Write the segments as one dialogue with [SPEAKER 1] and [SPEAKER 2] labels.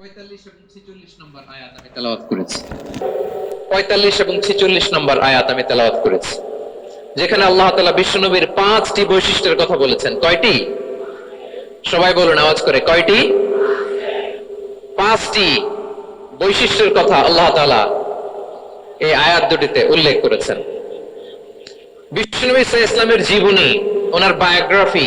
[SPEAKER 1] পঁয়তাল্লিশ এবং ছিচল্লিশ নম্বর আয়াত আমি তেলাওয়াত করেছি। পঁয়তাল্লিশ এবং ছিচল্লিশ নম্বর আয়াত আমি তেলাওয়াত করেছি। যেখানে আল্লাহ তালা বিশ্বনবীর পাঁচটি বৈশিষ্ট্যের কথা বলেছেন। কয়টি? সবাই বলুন, আওয়াজ করে, কয়টি? পাঁচটি বৈশিষ্ট্যের কথা আল্লাহ তালা এই আয়াত দুটিতে উল্লেখ করেছেন। বিশ্বনবী ইসা ইসলামের জীবনী, ওনার বায়োগ্রাফি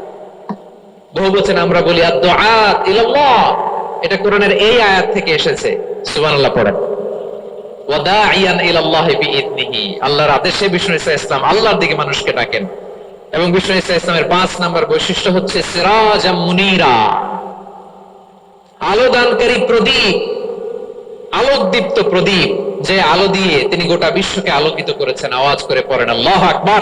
[SPEAKER 1] বহু বচন আমরা বলি আদ এটা কোরআনের এই আয়াত থেকে এসেছে। সুবহানাল্লাহ, পড়েন। এবং পাঁচ নাম্বার হচ্ছে মুনিরা। আলো দানকারী প্রদীপ প্রদীপ, যে আলো দিয়ে তিনি গোটা বিশ্বকে আলোকিত করেছেন। আওয়াজ করে পড়েন, আল্লাহ আকবার।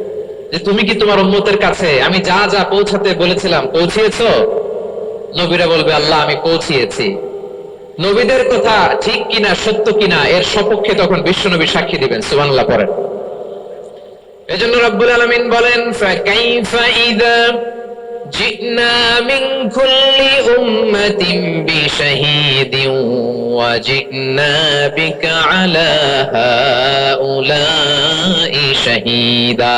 [SPEAKER 1] যে তুমি কি তোমার উম্মতের কাছে আমি যা যা পৌঁছাতে বলেছিলাম, পৌঁছিয়েছো? নবীরা বলবে, আল্লাহ, আমি পৌঁছিয়েছি। নবীদের কথা ঠিক কিনা, সত্য কিনা, এর সপক্ষে তখন বিশ্বনবী সাক্ষী দিবেন, সুবহানাল্লাহ পড়েন এজন্য রব্বুল আলামিন বলেন শাহীদা।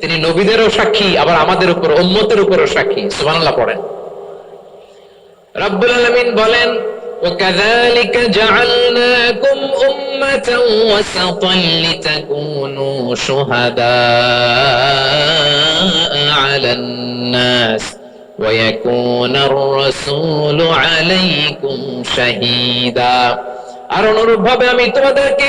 [SPEAKER 1] তিনি নবীদেরও সাক্ষী আবার আমাদের উপর উম্মতের উপরও সাক্ষী সুবহানাল্লাহ পড়েন রব্বুল আলামিন বলেন وكذلك جعلناكم أمة وسطا لتكونوا شهداء على الناس ويكون الرسول عليكم شهيدا আর অনুরূপভাবে আমি তোমাদেরকে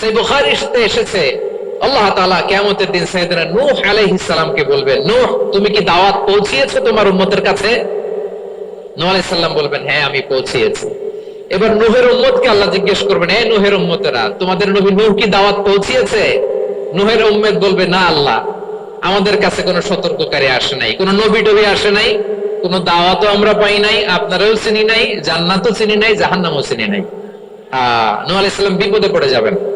[SPEAKER 1] সেই বুখারিতে এসেছে। আল্লাহ তাআলা কিয়ামতের দিন সাইয়েদনা নূহ আলাইহিস সালামকে বলবেন, নূহ, তুমি কি দাওয়াত পৌঁছিয়েছো তোমার উম্মতের কাছে? বলবেন হ্যাঁ আমি পৌঁছিয়েছি। এবার নূহের উম্মতকে আল্লাহ জিজ্ঞেস করবেন উম্মতেরা, তোমাদের নবী কি দাওয়াত পৌঁছিয়েছে? বলবে, না আল্লাহ, আমাদের কাছে কোনো সতর্ককারী আসে নাই, কোনো নবী টবি আসে নাই, কোনো দাওয়াতও আমরা পাই নাই, আপনারাও চিনি নাই, জান্নাতও চিনি নাই, জাহান্নামও চিনি নাই। আহ, নূহ আলাইহিস সালাম বিপদে পড়ে যাবেন।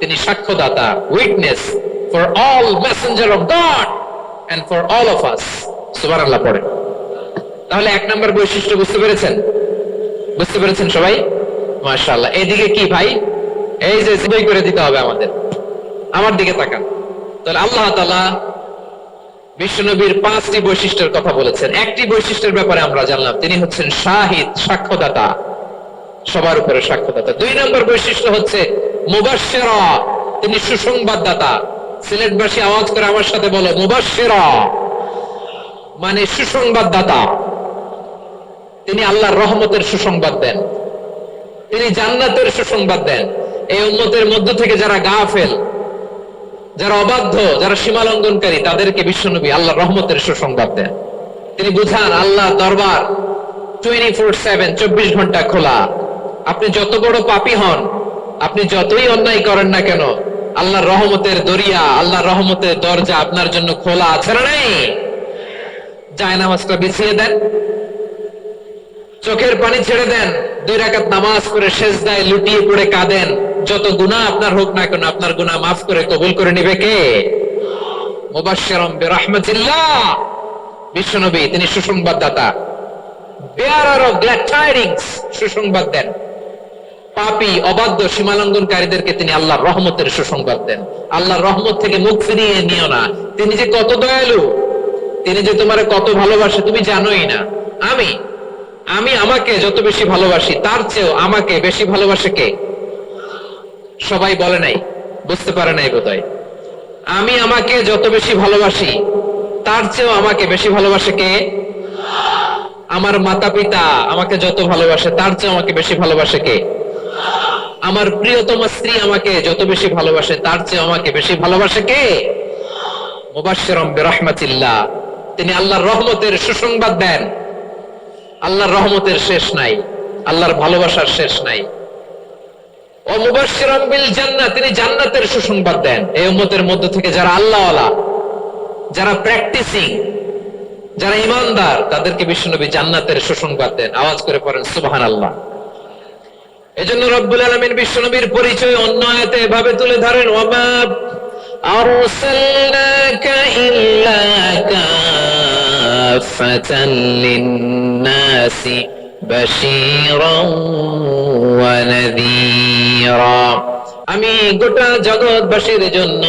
[SPEAKER 1] তিনি সাক্ষ্যদাতা witness for all messenger of God and for all of us সুবহানাল্লাহ, পড়ে। তাহলে এক নম্বর বৈশিষ্ট্য বুঝতে পেরেছেন? বুঝতে পেরেছেন সবাই? মাশাআল্লাহ। এদিকে কি ভাই? এই যে বই করে দিতে হবে আমাদের। আমার দিকে তাকান। তাহলে আল্লাহ তাআলা বিশ্বনবীর পাঁচটি বৈশিষ্ট্যের কথা বলেছেন। একটি বৈশিষ্ট্যের ব্যাপারে আমরা জানলাম। তিনি হচ্ছেন শাহিদ, সাক্ষ্যদাতা। সবার উপরে সাক্ষ্যদাতা। দুই নম্বর বৈশিষ্ট্য হচ্ছে মুবাশশিরা। তিনি সুসংবাদদাতা। সিলেটবাসী আওয়াজ করে আমার সাথে বলো, মুবাশশিরা। মানে সুসংবাদদাতা। তিনি আল্লাহর রহমতের সুসংবাদ দেন। তিনি জান্নাতের সুসংবাদ দেন। এই উম্মতের মধ্য থেকে যারা গাফেল, যারা অবাধ্য, যারা সীমা লঙ্ঘনকারী তাদেরকে বিশ্বনবী আল্লাহ রহমতের সুসংবাদ দেন। তিনি বুঝান, আল্লাহ দরবার টোয়েন্টি ফোর সেভেন চব্বিশ ঘণ্টা খোলা। আপনি যত বড় পাপী হন আপনি যতই অন্যায় করেন না কেন, আল্লাহর রহমতের দরিয়া, আল্লাহর রহমতের দরজা আপনার জন্য খোলা আছে নেই? যায় নামাজটা বিছিয়ে দেন, চোখের পানি ছেড়ে দেন, দুই রাকাত নামাজ করে শেষ দায় লুটিয়ে পড়ে কাঁদেন, যত গুনাহ আপনার হোক না কেন, আপনার গুনাহ মাফ করে কবুল করে নিবে কে? বিশ্বনবী, তিনি সুসংবাদদাতা। বেয়ারার অফ গ্ল্যাড সুসংবাদ দেন। পাপী, অবাধ্য সীমালঙ্ঘনকারীদেরকে তিনি আল্লাহর রহমতের সুসংবাদ দেন। আল্লাহর রহমত থেকে মুখ ফিরিয়ে নিও না। তিনি যে কত দয়ালু, তিনি যে তোমার কত ভালোবাসে, তুমি জানোই না। আমি আমি আমাকে যত বেশি ভালোবাসি, তার চেয়েও আমাকে বেশি ভালোবাসে কে? সবাই বলে নাই, বুঝতে পারে নাই বোধহয়। আমি আমাকে যত বেশি ভালোবাসি, তার চেয়েও আমাকে বেশি ভালোবাসে কে? আমার মাতা পিতা আমাকে যত ভালোবাসে, তার চেয়েও আমাকে বেশি ভালোবাসে কে? আমার প্রিয়তম স্ত্রী আমাকে যত বেশি ভালোবাসে, তার চেয়ে আমাকে বেশি ভালোবাসে কে? মুবাশশিরাম তিনি আল্লাহর রহমতের সুসংবাদ দেন। আল্লাহর রহমতের শেষ নাই। আল্লাহর ভালোবাসার শেষ নাই। ও জান্নাহ, তিনি জান্নাতের সুসংবাদ দেন। এই উম্মতের মধ্য থেকে যারা আল্লাহওয়ালা, যারা প্র্যাকটিসিং যারা ইমানদার, তাদেরকে বিশ্বনবী জান্নাতের সুসংবাদ দেন। আওয়াজ করে পড়েন, সুবহানাল্লাহ। এজন্য রব্বুল আলামিন বিশ্বনবীর পরিচয় অন্য আয়াতে এভাবে তুলে ধরেন বাশীরান আমি গোটা জগৎবাসীর জন্য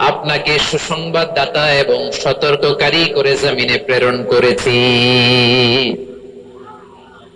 [SPEAKER 1] আপনাকে সুসংবাদদাতা এবং সতর্ককারী করে জমিনে প্রেরণ করেছি।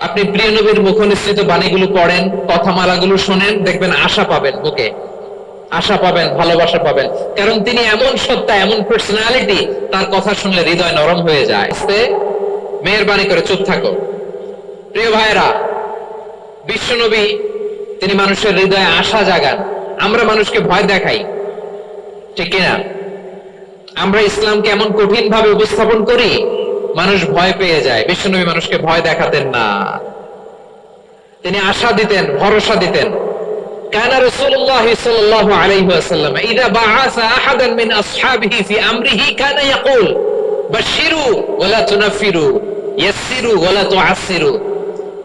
[SPEAKER 1] আপনি প্রিয় নবীর মুখ নিঃসৃত বাণীগুলো পড়েন, কথামালাগুলো শোনেন, দেখবেন আশা পাবেন বুকে। আশা পাবেন, ভালোবাসা পাবেন। কারণ তিনি এমন সত্তা, এমন পার্সোনালিটি তার কথা শুনলে হৃদয় নরম হয়ে যায়। মেহরবানি করে চুপ থাকো। প্রিয় ভাইরা বিশ্বনবী তিনি মানুষের হৃদয়ে আশা জাগান। আমরা মানুষকে ভয় দেখাই। ঠিক কিনা? আমরা ইসলামকে এমন কঠিন ভাবে উপস্থাপন করি মানুষ ভয় পেয়ে যায়। বিশ্বনবী মানুষকে ভয় দেখাতেন না। তিনি আশা দিতেন, ভরসা দিতেন।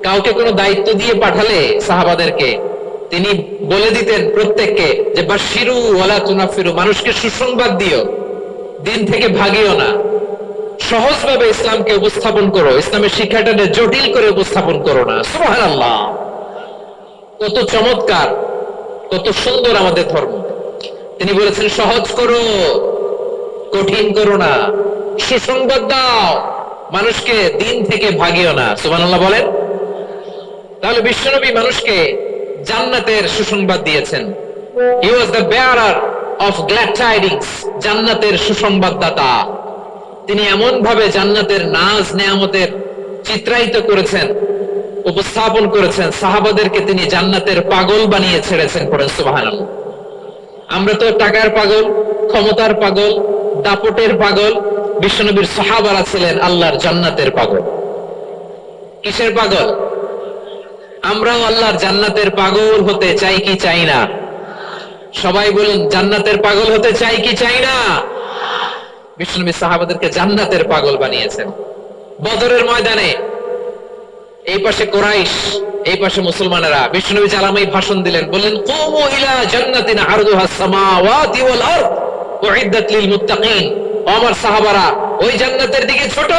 [SPEAKER 1] কাউকে কোনো দায়িত্ব দিয়ে পাঠালে সাহাবাদেরকে, তিনি বলে দিতেন প্রত্যেককে যে বাশিরু ওলা লা তুনাফিরু মানুষকে সুসংবাদ দিও, দিন থেকে ভাগিও না। সহজভাবে ইসলামকে উপস্থাপন করো, ইসলামের শিক্ষাটাকে জটিল করে উপস্থাপন করো না। সুবহান আল্লাহ কত চমৎকার, কত সুন্দর আমাদের ধর্ম। তিনি বলেছেন, সহজ করো, কঠিন করো না। সুসংবাদ দাও, মানুষকে দিন থেকে ভাগিও না। সুবহানাল্লাহ বলেন। তাহলে বিশ্বনবী মানুষকে জান্নাতের সুসংবাদ দিয়েছেন। He was the bearer of glad tidings জান্নাতের সুসংবাদদাতা। তিনি এমন ভাবে জান্নাতের নাজ নেয়ামতের চিত্রায়িত করেছেন, উপস্থাপন করেছেন, সাহাবাদেরকে তিনি জান্নাতের পাগল বানিয়ে ছেড়েছেন পড়েন, সুবহানাল্লাহ। আমরা তো টাকার পাগল, ক্ষমতার পাগল, দাপটের পাগল, বিশ্বনবীর সাহাবারা ছিলেন আল্লাহর জান্নাতের পাগল। কিসের পাগল? আমরাও আল্লাহর জান্নাতের পাগল হতে চাই কি চাই না? সবাই বলুন, জান্নাতের পাগল হতে চাই কি চাই না? বিষ্ণুনবী সাহাবাদেরকে জান্নাতের পাগল বানিয়েছেন। বদরের ময়দানে এই পাশে কোরাইশ, এই পাশে মুসলমানেরা বিষ্ণুনবী জালামাই ভাষণ দিলেন, বললেন, কুমু ইলা জান্নাতিন আরদুহা সামাওয়াতি ওয়াল আরদ, উইদ্দাত লিল মুত্তাকিন। আমার সাহাবারা, ওই জান্নাতের দিকে ছোট।